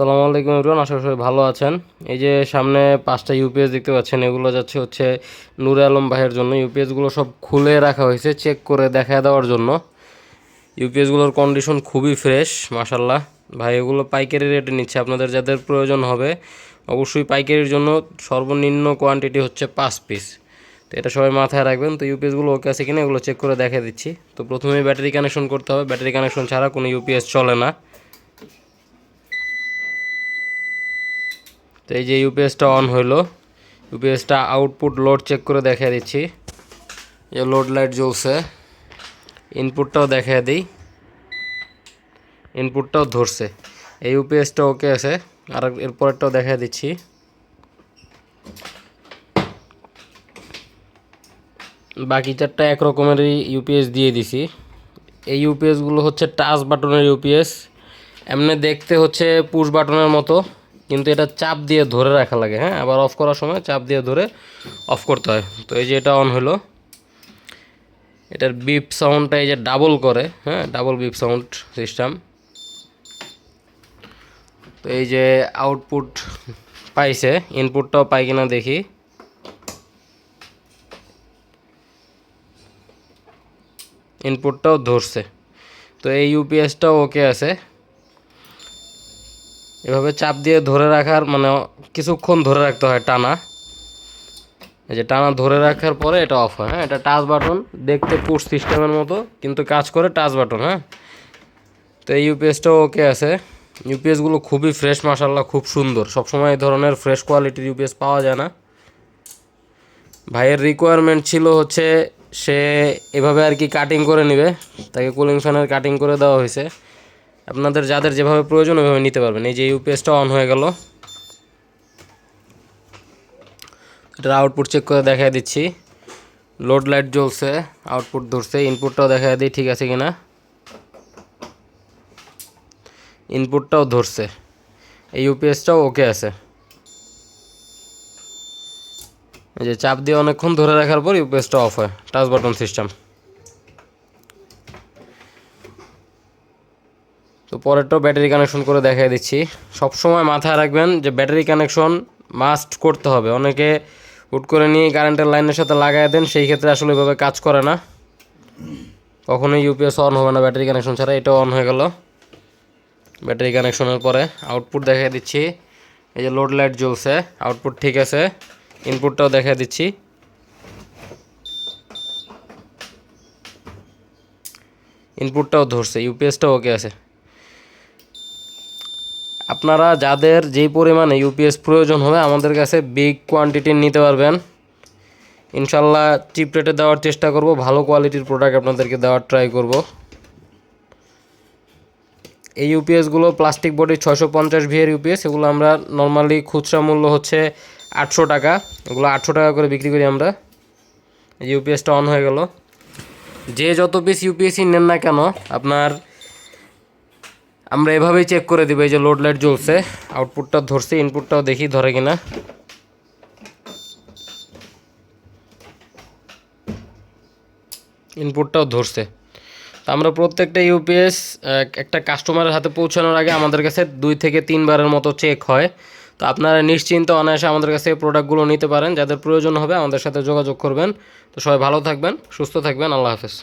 আসসালামু আলাইকুম এভরিওয়ান, আশা করি ভালো আছেন। এই যে সামনে পাঁচটা ইউপিএস দেখতে পাচ্ছেন, এগুলো যাচ্ছে হচ্ছে নূরে আলম ভাইয়ের জন্য। ইউপিএসগুলো সব খুলে রাখা হয়েছে চেক করে দেখা দেওয়ার জন্য। ইউপিএসগুলোর কন্ডিশন খুবই ফ্রেশ মাসাল্লাহ ভাই, এগুলো পাইকারি রেটে নিচ্ছে, আপনাদের যাদের প্রয়োজন হবে, অবশ্যই পাইকারির জন্য সর্বনিম্ন কোয়ান্টিটি হচ্ছে পাঁচ পিস তো এটা সবাই মাথায় রাখবেন, তো ইউপিএসগুলো ওকে আছে কিনা, এগুলো চেক করে দেখা দিচ্ছি। তো প্রথমে ব্যাটারি কানেকশন করতে হবে ব্যাটারি কানেকশন ছাড়া কোনো ইউপিএস চলে না। তো এই যে ইউপিএসটা অন হইল। ইউপিএসটা আউটপুট লোড চেক করে দেখা দিচ্ছি। এই লোড লাইট জ্বলছে। ইনপুটটাও দেখা দিই। ইনপুটটাও ধরছে। এই ইউপিএসটা ওকে আছে। আর এরপরেরটাও দেখা দিচ্ছি। বাকি চারটা এক রকমেরই ইউপিএস দিয়ে দিছি। এই ইউপিএসগুলো হচ্ছে টাচ বাটনের ইউপিএস এমনি দেখতে হচ্ছে পুশ বাটনের মতো। কিন্তু এটা চাপ দিয়ে ধরে রাখা লাগে হ্যাঁ? আবার অফ করার সময় চাপ দিয়ে ধরে অফ করতে হয়। তো এই যে এটা অন হলো। এটার বিপ সাউন্ডটা এই যে ডাবল করে হ্যাঁ? ডাবল বিপ সাউন্ড সিস্টেম তো এই যে আউটপুট পাইছে ইনপুটটাও পাই কিনা দেখি। ইনপুটটাও ধরছে। তো এই ইউপিএসটাও ওকে আছে। এভাবে চাপ দিয়ে ধরে রাখার মানে কিছুক্ষণ ধরে রাখতে হয় টানা। এই যে টানা ধরে রাখার পরে এটা অফ হয় হ্যাঁ? এটা টাচ বাটন দেখতে পুশ সিস্টেমের মতো, কিন্তু কাজ করে টাচ বাটন হ্যাঁ? তো এই ইউপিএসটাও ওকে আছে। ইউপিএসগুলো খুবই ফ্রেশ মাসাল্লাহ খুব সুন্দর। সবসময় এই ধরনের ফ্রেশ কোয়ালিটির ইউপিএস পাওয়া যায় না। ভাইয়ের রিকোয়ারমেন্ট ছিল হচ্ছে, সে এভাবে আর কি কাটিং করে নেবে। তাকে কুলিং ফ্যানের কাটিং করে দেওয়া হয়েছে। আপনাদের যাদের যেভাবে প্রয়োজন ওইভাবে নিতে পারবেন। এই যে ইউপিএসটা অন হয়ে গেল। এটার আউটপুট চেক করে দেখাই দিচ্ছি। লোড লাইট জ্বলছে আউটপুট ধরছে। ইনপুটটাও দেখাই দিই, ঠিক আছে কিনা? ইনপুটটাও ধরছে। এই ইউপিএসটাও ওকে আছে। এই যে চাপ দিয়ে অনেকক্ষণ ধরে রাখার পর ইউপিএসটা অফ হয়। টাচ বাটন সিস্টেম তো পরেরটাও ব্যাটারি কানেকশন করে দেখাই দিচ্ছি। সবসময় মাথায় রাখবেন যে ব্যাটারি কানেকশন মাস্ট করতে হবে। অনেকে হুট করে নিয়ে কারেন্টের লাইনের সাথে লাগাই দেন, সেই ক্ষেত্রে আসলে এভাবে কাজ করে না। কখনোই ইউপিএস অন হবে না ব্যাটারি কানেকশন ছাড়া, এটাও অন হয়ে গেল। ব্যাটারি কানেকশনের পরে আউটপুট দেখাই দিচ্ছি। এই যে লোড লাইট জ্বলছে আউটপুট ঠিক আছে। ইনপুটটাও দেখাই দিচ্ছি। ইনপুটটাও ধরছে ইউপিএসটাও ওকে আছে। আপনারা যাদের যেই পরিমাণে ইউপিএস প্রয়োজন হবে আমাদের কাছে বিগ কোয়ান্টিটির নিতে পারবেন। ইনশাল্লাহ চিপ রেটে দেওয়ার চেষ্টা করব, ভালো কোয়ালিটির প্রোডাক্ট আপনাদেরকে দেওয়ার ট্রাই করব। এই ইউপিএসগুলো প্লাস্টিক বডি ছয়শো পঞ্চাশ ভিএর ইউপিএস এগুলো আমরা নর্মালি খুচরা মূল্য হচ্ছে আটশো টাকা। এগুলো আটশো টাকা করে বিক্রি করি আমরা। ইউপিএসটা অন হয়ে গেল। যে যত পিস ইউপিএসই নেন না কেন, আপনার আমরা এভাবেই চেক করে দিব, এই যে লোড লাইট জ্বলছে আউটপুটটা ধরছে ইনপুটটাও দেখি ধরে কিনা। ইনপুটটাও ধরছে। তো আমরা প্রত্যেকটা ইউপিএস একটা কাস্টমারের হাতে পৌঁছানোর আগে আমাদের কাছে দুই থেকে তিনবারের মতো চেক হয়। তো আপনারা নিশ্চিন্ত অনায়াসে আমাদের কাছে প্রোডাক্টগুলো নিতে পারেন। যাদের প্রয়োজন হবে আমাদের সাথে যোগাযোগ করবেন। তো সবাই ভালো থাকবেন, সুস্থ থাকবেন। আল্লাহ হাফেজ।